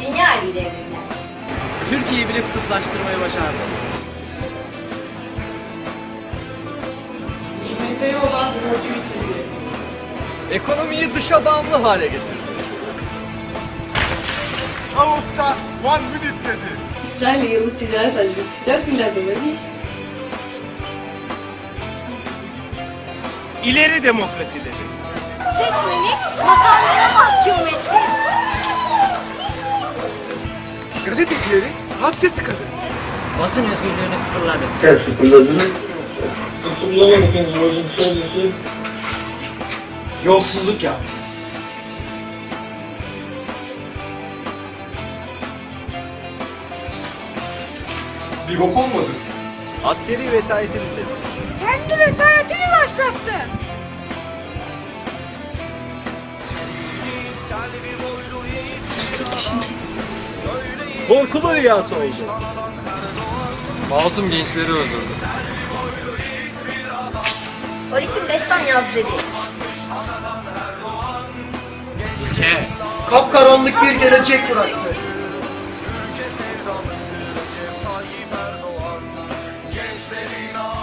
Dünya liderlerinden. Türkiye'yi bile kutuplaştırmayı başardı. IMF'ye olan borcu bitirdi. Ekonomiyi dışa bağımlı hale getirdi. Ağustos'ta one minute dedi. İsrail'le yıllık ticaret hacmi 4 milyar doları geçti. İleri demokrasi dedi. Seçmeni makamlara mahkum etti. Gazetecileri hapse tıkadı. Basın özgürlüğünü sıfırladı. Her sıfırladınız. Bozuntu söylesi. Yolsuzluk yaptı. Bir bok olmadı. Askeri vesayeti bitirdi. Kendi vesayetini başlattı. Korkulu rüyası oldu. Masum gençleri öldürdü. Polisim destan yaz dedi. Kapkaranlık bir gelecek bıraktı. sailing on.